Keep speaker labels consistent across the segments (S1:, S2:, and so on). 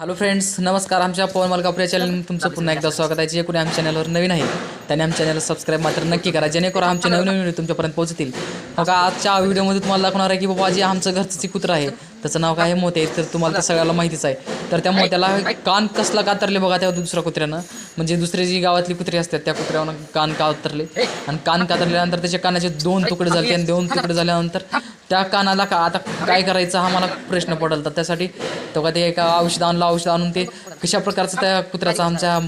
S1: Hello friends नमस्कार. आमच्या पवन Malkapure channel तुमचं पुन्हा एकदा स्वागत आहे. जे कोणी आमच्या चॅनलवर नवीन आहे त्याने आमच्या चॅनल सबस्क्राईब मात्र नक्की करा जेणेकरून आमचे नवीन नवीन व्हिडिओ तुमच्यापर्यंत पोहोचतील. बघा आजच्या व्हिडिओमध्ये तुम्हाला दाखवणार आहे की बाबा जे आमचं घरचं जे कुत्रं आहे त्याचं नाव काय आहे मोते तर तुम्हाला सगळ्याला माहितीच आहे. तर त्या मोत्याला कान कसला कातरले बघा त्या दुसऱ्या कुत्र्यानं. म्हणजे दुसरे जी गावातली कुत्री असतात त्या कुत्र्यावर कान कातरले आणि कान कातरल्यानंतर त्याच्या कानाचे दोन तुकडे झाले आणि दोन तुकडे झाल्यानंतर त्या कानाला का आता काय करायचं हा मला प्रश्न पडला. तर त्यासाठी तो का ते एका औषध आणलं औषध आणून ते कशा प्रकारचं त्या कुत्र्याचा आमच्या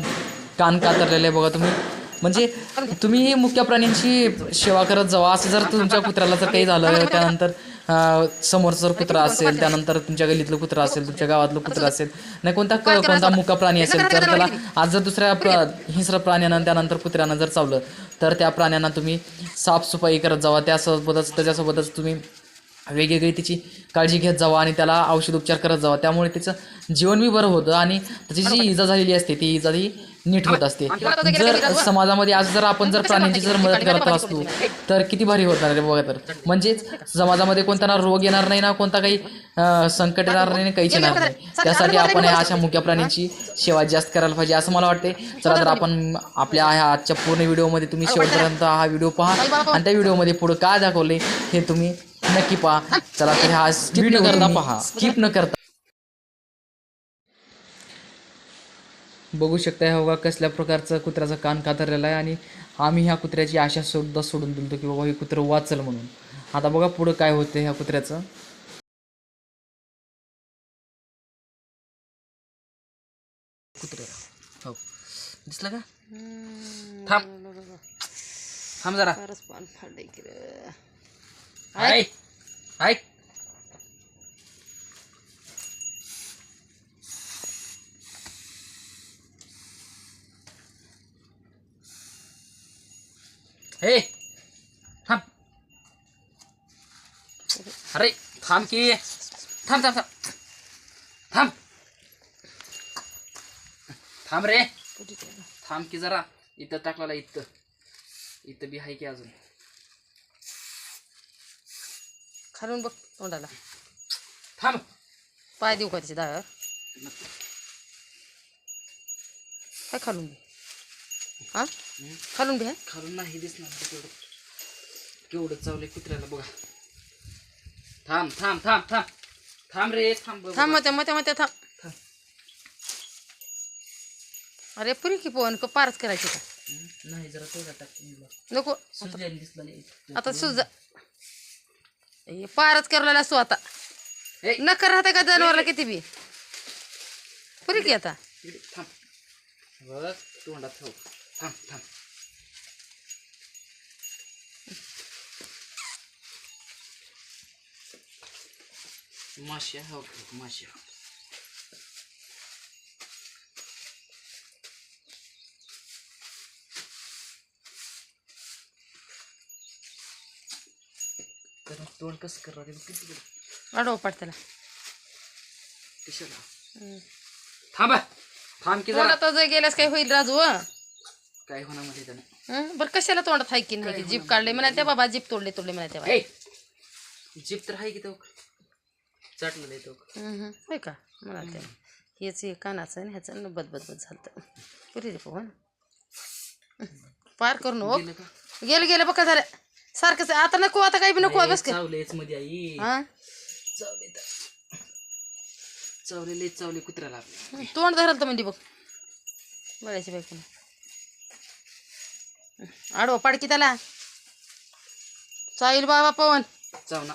S1: कान कातरलेलं आहे बघा तुम्ही. म्हणजे तुम्ही मुख्य प्राण्यांची सेवा करत जावा. असं जर तुमच्या कुत्र्याला जर काही झालं त्यानंतर समोरचं जर कुत्रा असेल त्यानंतर तुमच्या गलीतलं कुत्रा असेल तुमच्या गावातलं कुत्रा असेल नाही कोणता क- कोणता मुका प्राणी असेल तर त्याला आज जर दुसऱ्या प्र हिंस्र प्राण्यानं त्यानंतर कुत्र्यानं जर चावलं तर त्या प्राण्यांना तुम्ही साफसफाई करत जावा. त्यासोबतच त्याच्यासोबतच तुम्ही वेगवेगळी तिची काळजी घेत जावा आणि त्याला औषध उपचार करत जावा. त्यामुळे तिचं जीवन बी बरं होतं आणि त्याची जी इजा झालेली असते ती इजा ही नीट होत असते. जर समाजामध्ये आज जर आपण जर प्राण्यांची जर मदत करत असतो तर किती भारी होणार आहे बघा तर. म्हणजेच समाजामध्ये कोणता ना रोग येणार नाही ना कोणता काही संकट येणार नाही काहीच येणार नाही. त्यासाठी आपण या अशा मुक्या प्राण्यांची सेवा जास्त करायला पाहिजे असं मला वाटते चला तर आपण आपल्या ह्या आजच्या पूर्ण व्हिडिओमध्ये तुम्ही शेवटपर्यंत हा व्हिडिओ पहा आणि त्या व्हिडिओमध्ये पुढे काय दाखवले हे तुम्ही नक्की पहा. चला तर हा स्किप न करता पहा. स्किप न करता. बघू शकता हा बघा कसल्या प्रकारचं कुत्र्याचं कान कातरलेलं आहे आणि आम्ही ह्या कुत्र्याची आशा सुद्धा सोडून दिलतो की बाबा हे कुत्रं वाचल म्हणून. आता बघा पुढं काय होतं ह्या कुत्र्याचं. कुत्रे. हो. दिसलं का? थांब. थांब जरा. ऐक हे थांब अरे थांब की थांब थांब थांब थांब थांब रे? थांब की जरा इथं टाकलेला इथं इथं बी आहे की अजून
S2: खालून बघ तोंडाला.
S1: थांब.
S2: पाय देऊ का त्याच्या दाव्यावर काय खालून घे? हा? खालून घे
S1: खालून नाही दिसणार ते केवढं केवढं चावलंय कुत्र्याला बघा. थांब थांब थांब थांब. थांब रे थांब बघ.
S2: थांब मग मग मग थांब.
S1: थांब.
S2: अरे पुरी की पोहन का पारच करायची का?
S1: नाही जरा तेवढा टाक मुलगा.
S2: नको.
S1: सुजलेलं दिसलं नाही.
S2: आता सुजा हे पारच करायला असतो आता. नकर राहते का जनावरला किती बी? पुरी की आता?
S1: थांब. बघ तोंडात ठेव. थांब थांब. माश्या हो माश्या तोंड कसं करा ते किती.
S2: अडव पाड त्याला
S1: कशाला. थांबा. थांब की जरा.
S2: तोंडात जर गेल्यास काय होईल राजू हं?
S1: काय होणार मध्ये त्यानं
S2: हं? बरं कशाला तोंडात हाय की नाही? जीप काढले म्हणा त्या बाबा जीप तोडले तोडले म्हणा
S1: हे जीप तर आहे की तो चाटलं तो
S2: हम्म, होय का? मला ते हेच हे कानाचं आणि ह्याचं बदबद बद झालं पुरी रे पोहन पार करू नको
S1: गेलं का?
S2: गेलं गेलं बघा झालं. सारखंच. आता नको आता काही बी नको बस का?
S1: चावलेच मध्ये आई.
S2: हा?
S1: चावले तर. चावलेले चावले कुत्र्याला आपल्या.
S2: तोंड धरलं तर म्हणजे बघ. बघायची बाई कोण आडवा पाडकी त्याला. चाईल बाबा पवन.
S1: चावना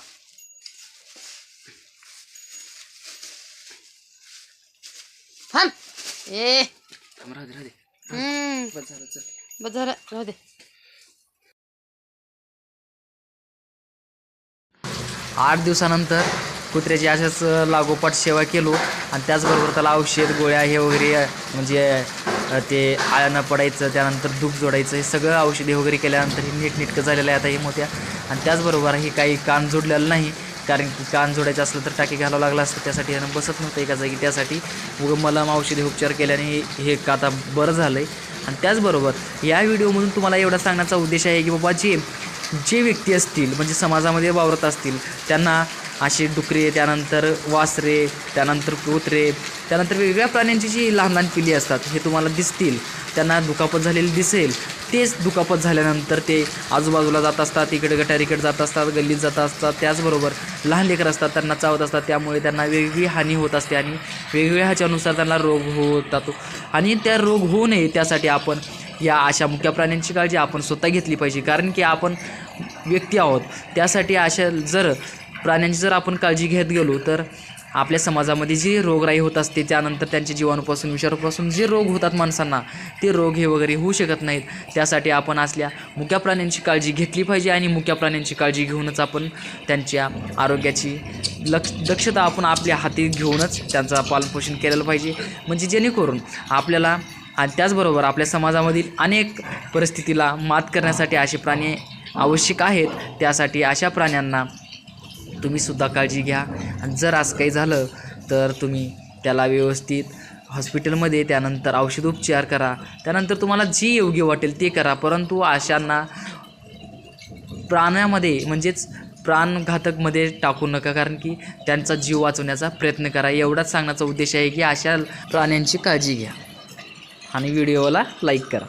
S2: थांब. ए.
S1: थांब राहू दे राहू दे.
S2: हम्म.
S1: बस झालं चल.
S2: बस झालं राहू दे.
S1: आठ दिवसानंतर कुत्र्याची अशाच लागोपाठ सेवा केलो आणि त्याचबरोबर त्याला औषध गोळ्या हे वगैरे म्हणजे ते आळ्यानं पडायचं त्यानंतर दूध जोडायचं हे सगळं औषधी वगैरे केल्यानंतर हे नीटनेटकं झालेलं आहे आता हे मोठ्या आणि त्याचबरोबर हे काही कान जोडलेलं नाही कारण की कान जोडायचं असलं तर टाकी घालावं लागलं असतं त्यासाठी यानं बसत नव्हतं एका जागी. त्यासाठी मग मला औषधी उपचार केल्याने हे- का आता बरं झालं आहे आणि त्याचबरोबर या व्हिडिओमधून तुम्हाला एवढा सांगण्याचा उद्देश आहे की बाबा जे जे व्यक्ती असतील म्हणजे समाजामध्ये वावरत असतील त्यांना असे डुकरे त्यानंतर वासरे त्यानंतर कुत्रे त्यानंतर वेगवेगळ्या प्राण्यांची जी लहान लहान पिली असतात हे तुम्हाला दिसतील. त्यांना दुखापत झालेली दिसेल. तेच दुखापत झाल्यानंतर ते आजूबाजूला जात असतात इकडे गटारीकडे जात असतात गल्लीत जात असतात. त्याचबरोबर लहान लेकर असतात त्यांना चावत असतात. त्यामुळे त्यांना वेगवेगळी हानी होत असते आणि वेगवेगळ्या ह्याच्यानुसार त्यांना रोग होत जातो आणि त्या रोग होऊ नये त्यासाठी आपण या अशा मुक्या प्राण्यांची काळजी आपण स्वतः घेतली पाहिजे. कारण की आपण व्यक्ती आहोत. त्यासाठी अशा जर प्राण्यांची जर आपण काळजी घेत गेलो तर आपल्या समाजामध्ये जी रोगराई होत असते त्यानंतर त्यांच्या जीवाणूपासून विषाणूपासून जे रोग होतात माणसांना ते रोग हे वगैरे होऊ शकत नाहीत. त्यासाठी आपण असल्या मुक्या प्राण्यांची काळजी घेतली पाहिजे आणि मुक्या प्राण्यांची काळजी घेऊनच आपण त्यांच्या आरोग्याची लक्ष दक्षता आपण आपल्या हाती घेऊनच त्यांचा पालनपोषण केलेलं पाहिजे. म्हणजे जेणेकरून आपल्याला आणि त्याचबरोबर आपल्या समाजामधील अनेक परिस्थितीला मात करण्यासाठी असे प्राणी आवश्यक आहेत. त्यासाठी अशा प्राण्यांना तुम्हीसुद्धा काळजी घ्या. आणि जर असं काही झालं तर तुम्ही त्याला व्यवस्थित हॉस्पिटलमध्ये त्यानंतर औषधोपचार करा. त्यानंतर तुम्हाला जी योग्य वाटेल ते करा. परंतु अशांना प्राण्यामध्ये म्हणजेच प्राणघातकमध्ये टाकू नका. कारण की त्यांचा जीव वाचवण्याचा प्रयत्न करा. एवढाच सांगण्याचा उद्देश आहे की अशा प्राण्यांची काळजी घ्या. आणि व्हिडिओला लाईक करा.